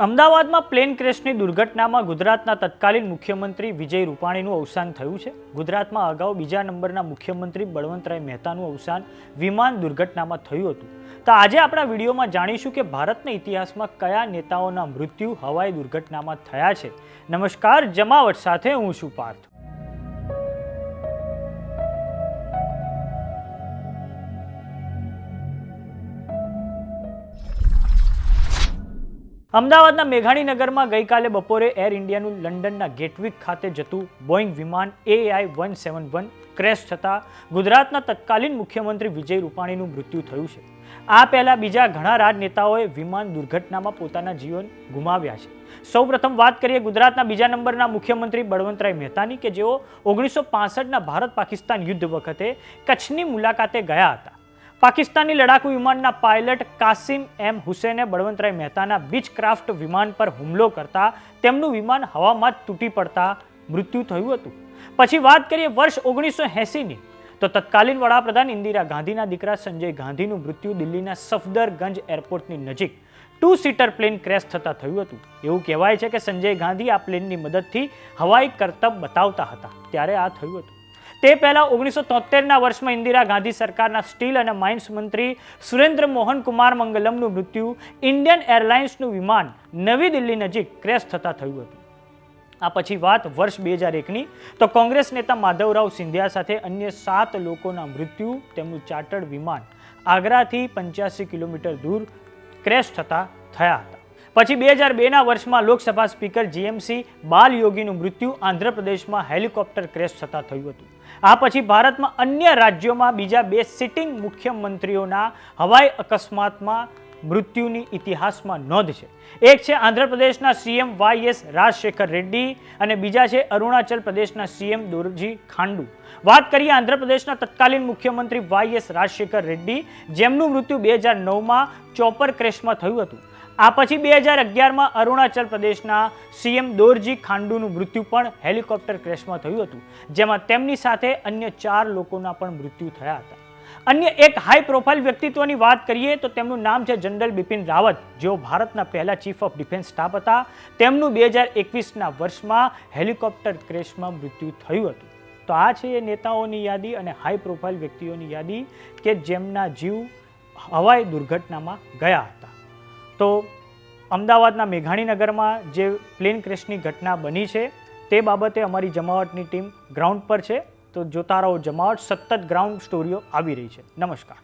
અમદાવાદમાં પ્લેન ક્રેશની દુર્ઘટનામાં ગુજરાતના તત્કાલીન મુખ્યમંત્રી વિજય રૂપાણીનું અવસાન થયું છે. ગુજરાતમાં અગાઉ બીજા નંબરના મુખ્યમંત્રી બળવંતરાય મહેતાનું અવસાન વિમાન દુર્ઘટનામાં થયું હતું. તો આજે આપણા વિડીયોમાં જાણીશું કે ભારતના ઇતિહાસમાં કયા નેતાઓના મૃત્યુ, હવાઈ દુર્ઘટનામાં થયા છે. નમસ્કાર, જમાવટ સાથે હું છું પાર્થ. અમદાવાદના મેઘાણીનગરમાં ગઈકાલે બપોરે એર ઇન્ડિયાનું લંડનના ગેટવિક ખાતે જતું બોઈંગ વિમાન AI one seven one crash થતાં ગુજરાતના તત્કાલીન મુખ્યમંત્રી વિજય રૂપાણીનું મૃત્યુ થયું છે. આ પહેલા બીજા ઘણા રાજનેતાઓએ વિમાન દુર્ઘટનામાં પોતાના જીવન ગુમાવ્યા છે. સૌપ્રથમ વાત કરીએ ગુજરાતના બીજા નંબરના મુખ્યમંત્રી બળવંતરાય મહેતાની કે જેઓ ઓગણીસો પાસઠના ભારત પાકિસ્તાન યુદ્ધ વખતે કચ્છની મુલાકાતે ગયા હતા. પાકિસ્તાની લડાકુ વિમાનના પાયલટ કાસિમ એમ હુસેને બળવંતરાય મહેતાના બીચક્રાફ્ટ વિમાન પર હુમલો કરતા તેમનું વિમાન હવામાં તૂટી પડતા મૃત્યુ થયું હતું. પછી વાત કરીએ વર્ષ ઓગણીસો એંસીની. તો તત્કાલીન વડાપ્રધાન ઇન્દિરા ગાંધીના દીકરા સંજય ગાંધીનું મૃત્યુ દિલ્હીના સફદરગંજ એરપોર્ટની નજીક. ટુ સીટર પ્લેન ક્રેશ થતાં થયું હતું. એવું કહેવાય છે કે સંજય ગાંધી આ પ્લેનની મદદથી હવાઈ કરતબ બતાવતા હતા. ત્યારે આ થયું હતું. તે પહેલા ઓગણીસો તોતેરના વર્ષમાં ઇન્દિરા ગાંધી સરકારના સ્ટીલ અને માઇન્સ મંત્રી સુરેન્દ્ર મોહન કુમાર મંગલમનું મૃત્યુ, ઇન્ડિયન એરલાઇન્સનું વિમાન નવી દિલ્હી નજીક ક્રેશ થતાં થયું હતું. આ પછી વાત વર્ષ બે હજાર એકની, તો કોંગ્રેસ નેતા માધવરાવ સિંધિયા સાથે અન્ય સાત લોકોના મૃત્યુ, તેમનું ચાર્ટર્ડ વિમાન આગ્રાથી પંચ્યાસી કિલોમીટર દૂર ક્રેશ થતા થયા હતા. પછી બે હજાર બેના વર્ષમાં લોકસભા સ્પીકર જીએમસી બાલ યોગીનું મૃત્યુ આંધ્રપ્રદેશમાં હેલિકોપ્ટર ક્રેશ થતાં થયું હતું. આ પછી ભારતમાં અન્ય રાજ્યોમાં બીજા બે સિટિંગ મુખ્યમંત્રીઓના હવાઈ અકસ્માતમાં મૃત્યુની ઇતિહાસમાં નોંધ છે. એક છે આંધ્રપ્રદેશના CM Y S Rajasekhar Reddy અને બીજા છે અરુણાચલ પ્રદેશના સીએમ દોરજી ખાંડુ. વાત કરીએ આંધ્રપ્રદેશના તત્કાલીન મુખ્યમંત્રી વાય એસ રાજશેખર રેડ્ડી, જેમનું મૃત્યુ બે હજાર નવમાં ચોપર ક્રેશમાં થયું હતું. આ પછી બે હજાર અગિયારમાં અરુણાચલ પ્રદેશના સીએમ દોરજી ખાંડુનું મૃત્યુ પણ હેલિકોપ્ટર ક્રેશમાં થયું હતું, જેમાં તેમની સાથે અન્ય ચાર લોકોના પણ મૃત્યુ થયા હતા. અન્ય એક હાઈ પ્રોફાઇલ વ્યક્તિત્વની વાત કરીએ તો તેમનું નામ છે જનરલ બિપિન રાવત, જેઓ ભારતના પહેલા ચીફ ઓફ ડિફેન્સ સ્ટાફ હતા. તેમનું બે હજાર એકવીસના વર્ષમાં હેલિકોપ્ટર ક્રેશમાં મૃત્યુ થયું હતું. તો આ છે એ નેતાઓની યાદી અને હાઈ પ્રોફાઇલ વ્યક્તિઓની યાદી કે જેમના જીવ હવાઈ દુર્ઘટનામાં ગયા હતા. તો અમદાવાદના મેઘાણીનગરમાં જે પ્લેન ક્રેશની ઘટના બની છે, તે બાબતે અમારી જમાવટની ટીમ ગ્રાઉન્ડ પર છે. તો જોતા રહો, જમાવટ સતત ગ્રાઉન્ડ સ્ટોરીઓ આવી રહી છે. નમસ્કાર.